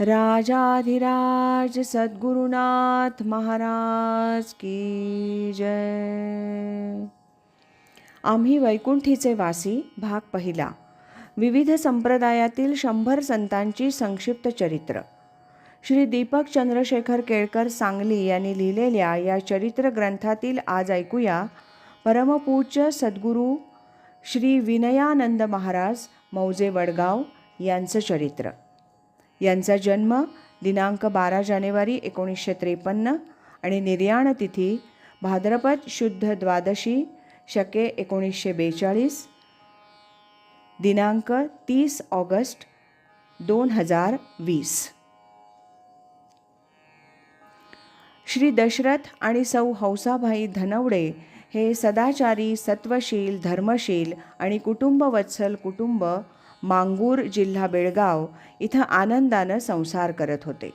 राजाधिराज सद्गुरुनाथ महाराज की जय. आम्ही वैकुंठीचे वासी भाग पहिला. विविध संप्रदायातील शंभर संतांची संक्षिप्त चरित्र. श्री दीपक चंद्रशेखर केळकर सांगली यांनी लिहिलेल्या या चरित्र ग्रंथातील आज ऐकूया परमपूज्य सद्गुरू श्री विनयानंद महाराज मौजे वडगाव यांचं चरित्र. यांचा जन्म दिनांक बारा जानेवारी एकोणीसशे त्रेपन्न आणि निर्याण तिथी भाद्रपद शुद्ध द्वादशी शके एकोणीसशे बेचाळीस दिनांक तीस ऑगस्ट दोन हजार वीस. श्री दशरथ आणि सौ हौसाभाई धनवडे हे सदाचारी सत्वशील धर्मशील आणि कुटुंबवत्सल कुटुंब मांगूर जिल्हा बेळगाव इथं आनंदानं संसार करत होते.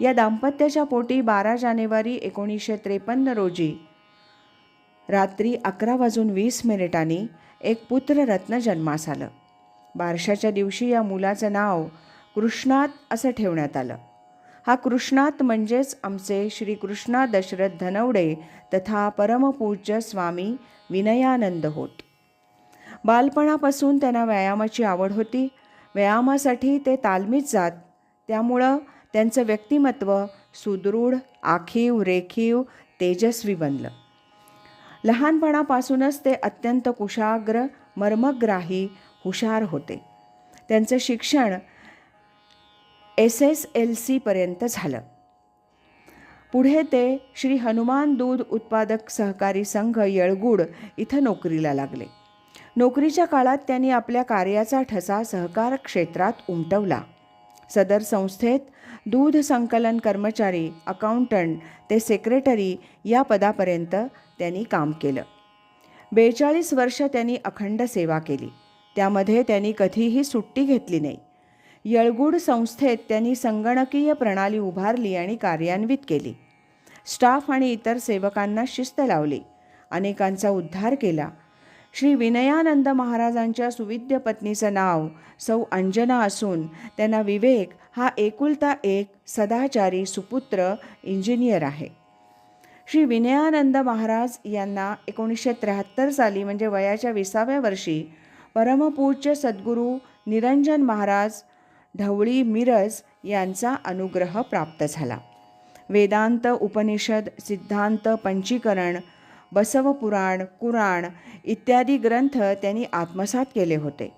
या दाम्पत्याच्या पोटी बारा जानेवारी एकोणीसशे त्रेपन्न रोजी रात्री अकरा वाजून वीस मिनिटांनी एक पुत्ररत्न जन्मास आलं. बारशाच्या दिवशी या मुलाचं नाव कृष्णात असं ठेवण्यात आलं. हा कृष्णात म्हणजेच आमचे श्रीकृष्णा दशरथ धनवडे तथा परमपूज्य स्वामी विनयानंद होत. बालपणापासून त्यांना व्यायामाची आवड होती. व्यायामासाठी ते तालमीत जात. त्यामुळं त्यांचं व्यक्तिमत्व सुदृढ आखीव रेखीव तेजस्वी बनलं. लहानपणापासूनच ते अत्यंत कुशाग्र मर्मग्राही हुशार होते. त्यांचं शिक्षण एस एस एल सीपर्यंत झालं. पुढे ते श्री हनुमान दूध उत्पादक सहकारी संघ येळगुड इथं नोकरीला लागले. नोकरीच्या काळात त्यांनी आपल्या कार्याचा ठसा सहकार क्षेत्रात उमटवला. सदर संस्थेत दूध संकलन कर्मचारी अकाउंटंट ते सेक्रेटरी या पदापर्यंत त्यांनी काम केलं. बेचाळीस वर्ष त्यांनी अखंड सेवा केली. त्यामध्ये त्यांनी कधीही सुट्टी घेतली नाही. यळगुड संस्थेत त्यांनी संगणकीय प्रणाली उभारली आणि कार्यान्वित केली. स्टाफ आणि इतर सेवकांना शिस्त लावली. अनेकांचा उद्धार केला. श्री विनयानंद महाराजांच्या सुविद्य पत्नीचं नाव सौ अंजना असून त्यांना विवेक हा एकुलता एक सदाचारी सुपुत्र इंजिनियर आहे. श्री विनयानंद महाराज यांना एकोणीसशे त्र्याहत्तर साली म्हणजे वयाच्या विसाव्या वर्षी परमपूज्य सद्गुरू निरंजन महाराज ढवळी मिरज यांचा अनुग्रह प्राप्त झाला. वेदांत उपनिषद सिद्धांत पंचीकरण बसवपुराण कुराण इत्यादी ग्रंथ त्यांनी आत्मसात केले होते.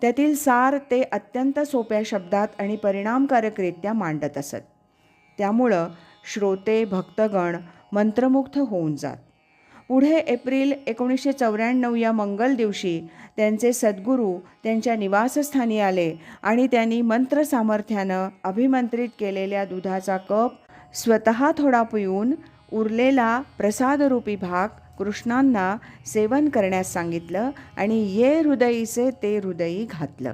त्यातील सार ते अत्यंत सोप्या शब्दात आणि परिणामकारकरित्या मांडत असत. त्यामुळं श्रोते भक्तगण मंत्रमुग्ध होऊन जात. पुढे एप्रिल एकोणीसशे चौऱ्याण्णव या मंगल दिवशी त्यांचे सद्गुरू त्यांच्या निवासस्थानी आले आणि त्यांनी मंत्र सामर्थ्यानं अभिमंत्रित केलेल्या दुधाचा कप स्वतः थोडा पिऊन उरलेला प्रसादरूपी भाग कृष्णांना सेवन करण्यास सांगितलं आणि ये हृदयीचे ते हृदयी घातलं.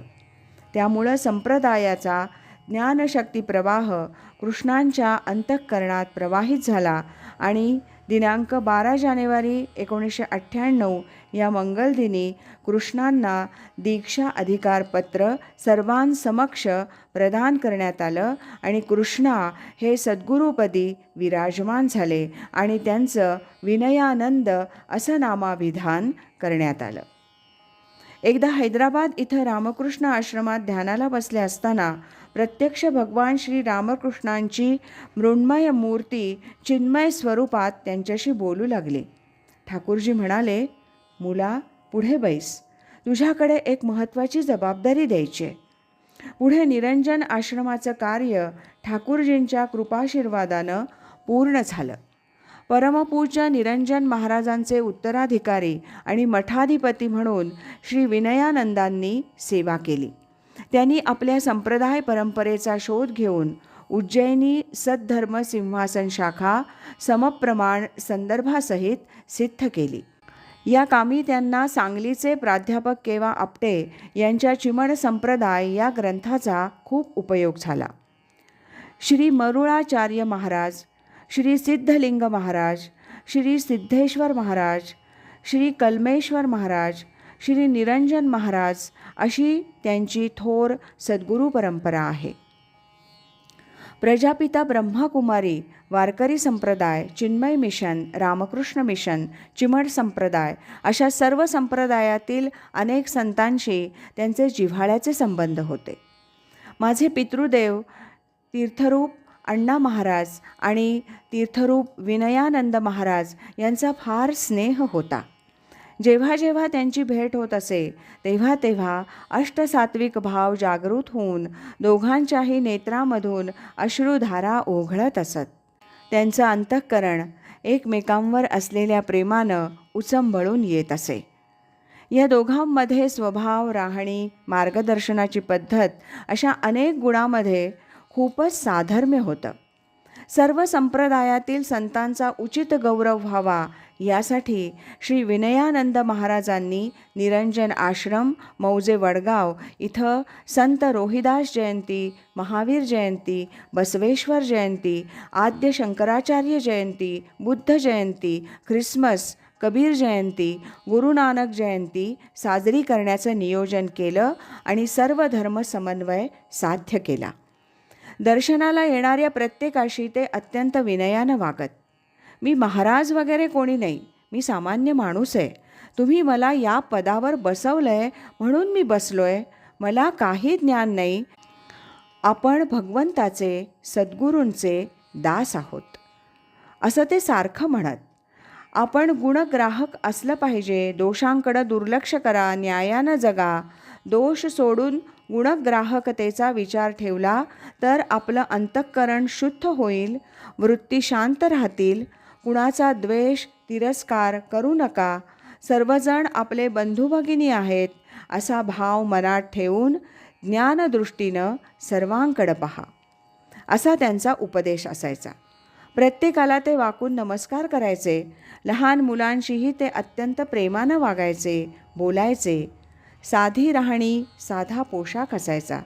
त्यामुळं संप्रदायाचा ज्ञानशक्ती प्रवाह कृष्णांच्या अंतःकरणात प्रवाहित झाला आणि दिनांक बारा जानेवारी एकोणीसशे अठ्ठ्याण्णव या मंगलदिनी कृष्णांना दीक्षा अधिकारपत्र सर्वांसमक्ष प्रदान करण्यात आलं आणि कृष्णा हे सद्गुरुपदी विराजमान झाले आणि त्यांचं विनयानंद असं नामाभिधान करण्यात आलं. एकदा हैदराबाद इथं रामकृष्ण आश्रमात ध्यानाला बसले असताना प्रत्यक्ष भगवान श्री रामकृष्णांची मृण्मय मूर्ती चिन्मय स्वरूपात त्यांच्याशी बोलू लागले. ठाकूरजी म्हणाले मुला पुढे बैस. तुझ्याकडे एक महत्त्वाची जबाबदारी द्यायची आहे. पुढे निरंजन आश्रमाचं कार्य ठाकूरजींच्या कृपाशीर्वादानं पूर्ण झालं. परमपूज्य निरंजन महाराजांचे उत्तराधिकारी आणि मठाधिपती म्हणून श्री विनयानंदांनी सेवा केली. त्यांनी आपल्या संप्रदाय परंपरेचा शोध घेऊन उज्जैनी सद्धर्म सिंहासन शाखा समप्रमाण संदर्भासहित सिद्ध केली. या कामी त्यांना सांगलीचे प्राध्यापक केवा आपटे यांच्या चिमण संप्रदाय या ग्रंथाचा खूप उपयोग झाला. श्री मरुळाचार्य महाराज श्री सिद्धलिंग महाराज श्री सिद्धेश्वर महाराज श्री कल्मेश्वर महाराज श्री निरंजन महाराज अशी त्यांची थोर सद्गुरू परंपरा आहे. प्रजापिता ब्रह्माकुमारी वारकरी संप्रदाय चिन्मय मिशन रामकृष्ण मिशन चिमड संप्रदाय अशा सर्व संप्रदायातील अनेक संतांशी त्यांचे जिव्हाळ्याचे संबंध होते. माझे पितृदेव तीर्थरूप अण्णा महाराज आणि तीर्थरूप विनयानंद महाराज यांचा फार स्नेह होता. जेव्हा जेव्हा त्यांची भेट होत असे तेव्हा तेव्हा अष्टसात्विक भाव जागृत होऊन दोघांच्याही नेत्रामधून अश्रुधारा ओघळत असत. त्यांचं अंतःकरण एकमेकांवर असलेल्या प्रेमानं उचंबळून येत असे. या दोघांमध्ये स्वभाव राहणी मार्गदर्शनाची पद्धत अशा अनेक गुणामध्ये खूपच साधर्म्य होतं. सर्व संप्रदायातील संतांचा उचित गौरव व्हावा. यासाठी श्री विनयानंद महाराजांनी निरंजन आश्रम मौजे वडगाव इथं संत रोहिदास जयंती महावीर जयंती बसवेश्वर जयंती आद्य शंकराचार्य जयंती बुद्ध जयंती ख्रिसमस कबीर जयंती गुरु नानक जयंती साजरी करण्याचं नियोजन केलं आणि सर्व धर्म समन्वय साध्य केला. दर्शनाला येणाऱ्या प्रत्येकाशी ते अत्यंत विनयानं वागत. मी महाराज वगैरे कोणी नाही. मी सामान्य माणूस आहे. तुम्ही मला या पदावर बसवलं आहे म्हणून मी बसलो आहे मला काही ज्ञान नाही. आपण भगवंताचे सद्गुरूंचे दास आहोत. असं ते सारखं म्हणत. आपण गुणग्राहक असलं पाहिजे. दोषांकडं दुर्लक्ष करा. न्यायानं जगा. दोष सोडून गुणग्राहकतेचा विचार ठेवला तर आपलं अंतःकरण शुद्ध होईल वृत्ती शांत राहतील कुणाचा द्वेष तिरस्कार करू नका. सर्वजण आपले बंधुभगिनी आहेत असा भाव मनात ठेवून ज्ञानदृष्टीनं सर्वांकडं पहा. असा त्यांचा उपदेश असायचा. प्रत्येकाला ते वाकून नमस्कार करायचे. लहान मुलांशीही ते अत्यंत प्रेमानं वागायचे बोलायचे. साधी राहणी साधा पोशाख असायचा.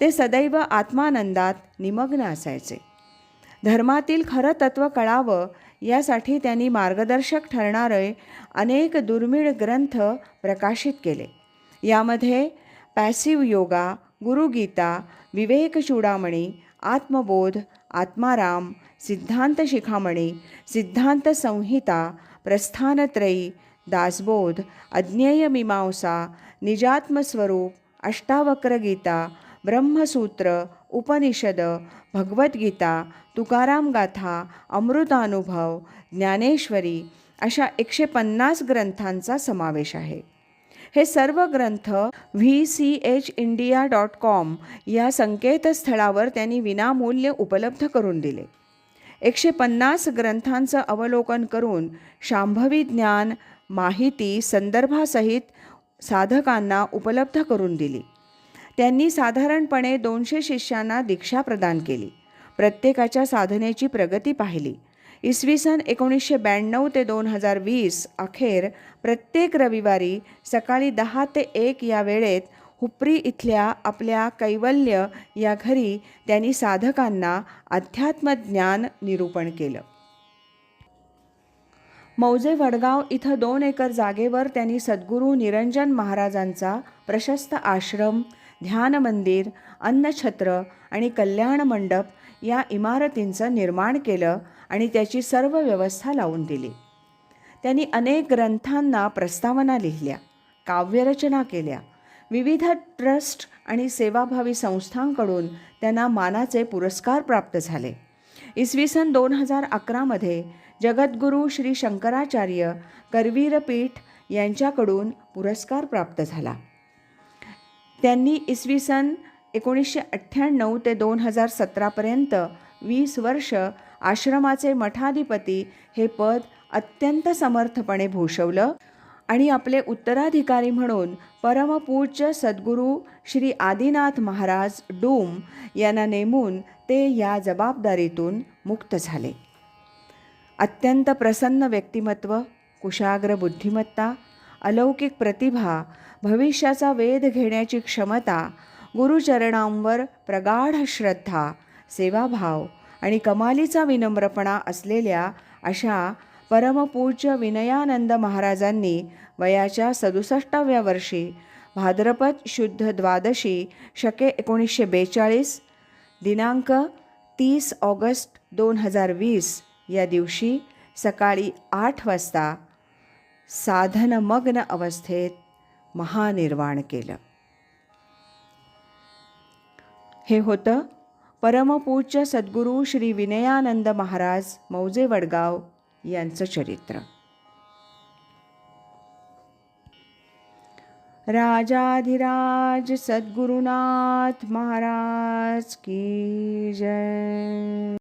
ते सदैव आत्मानंदात निमग्न असायचे. धर्मातील खरं तत्त्व कळावं यासाठी त्यांनी मार्गदर्शक ठरणारे अनेक दुर्मिळ ग्रंथ प्रकाशित केले. यामध्ये पॅसिव योगा गुरुगीता विवेक चूडामणी आत्मबोध आत्माराम सिद्धांत शिखामणी सिद्धांत संहिता प्रस्थानत्रयी दासबोध अज्ञेय मीमांसा निजात्मस्वरूप अष्टावक्र गीता ब्रह्मसूत्र उपनिषद भगवद्गीता तुकाराम गाथा अमृतानुभव ज्ञानेश्वरी अशा एकशे पन्नास ग्रंथांचा समावेश आहे. हे सर्व ग्रंथ V C H India dot com या संकेतस्थळावर त्यांनी विनामूल्य उपलब्ध करून दिले. एकशे पन्नास ग्रंथांचं अवलोकन करून शांभवी ज्ञान माहिती संदर्भासहित साधकांना उपलब्ध करून दिली. त्यांनी साधारणपणे दोनशे शिष्यांना दीक्षा प्रदान केली. प्रत्येकाच्या साधनेची प्रगती पाहिली. इसवी सन एकोणीसशे ब्याण्णव ते दोन हजार वीस अखेर प्रत्येक रविवारी सकाळी दहा ते एक या वेळेत हुपरी इथल्या आपल्या कैवल्य या घरी त्यांनी साधकांना अध्यात्मज्ञान निरूपण केलं. मौजे वडगाव इथं दोन एकर जागेवर त्यांनी सद्गुरू निरंजन महाराजांचा प्रशस्त आश्रम ध्यान मंदिर अन्नछत्र आणि कल्याण मंडप या इमारतींचं निर्माण केलं आणि त्याची सर्व व्यवस्था लावून दिली. त्यांनी अनेक ग्रंथांना प्रस्तावना लिहिल्या काव्यरचना केल्या विविध ट्रस्ट आणि सेवाभावी संस्थांकडून त्यांना मानाचे पुरस्कार प्राप्त झाले. इसवी सन दोन हजार अकरामध्ये जगद्गुरू श्री शंकराचार्य करवीरपीठ यांच्याकडून पुरस्कार प्राप्त झाला. त्यांनी इसवी सन एकोणीसशे अठ्ठ्याण्णव ते दोन हजार सतरापर्यंत वीस वर्ष आश्रमाचे मठाधिपती हे पद अत्यंत समर्थपणे भूषवलं आणि आपले उत्तराधिकारी म्हणून परमपूज्य सद्गुरू श्री आदिनाथ महाराज डूम यांना नेमून ते या जबाबदारीतून मुक्त झाले. अत्यंत प्रसन्न व्यक्तिमत्व कुशाग्र बुद्धिमत्ता अलौकिक प्रतिभा भविष्याचा वेध घेण्याची क्षमता गुरुचरणांवर प्रगाढ श्रद्धा सेवाभाव आणि कमालीचा विनम्रपणा असलेल्या अशा परमपूज्य विनयानंद महाराजांनी वयाच्या सदुसष्टाव्या वर्षी भाद्रपद शुद्ध द्वादशी शके एकोणीसशे बेचाळीस दिनांक तीस ऑगस्ट दोन हजार वीस या दिवशी सकाळी आठ वाजता साधनमग्न अवस्थेत महानिर्वाण केलं. हे होतं परमपूज्य सद्गुरू श्री विनयानंद महाराज मौजे वडगाव यांचं चरित्र. राजाधिराज सद्गुरुनाथ महाराज की जय.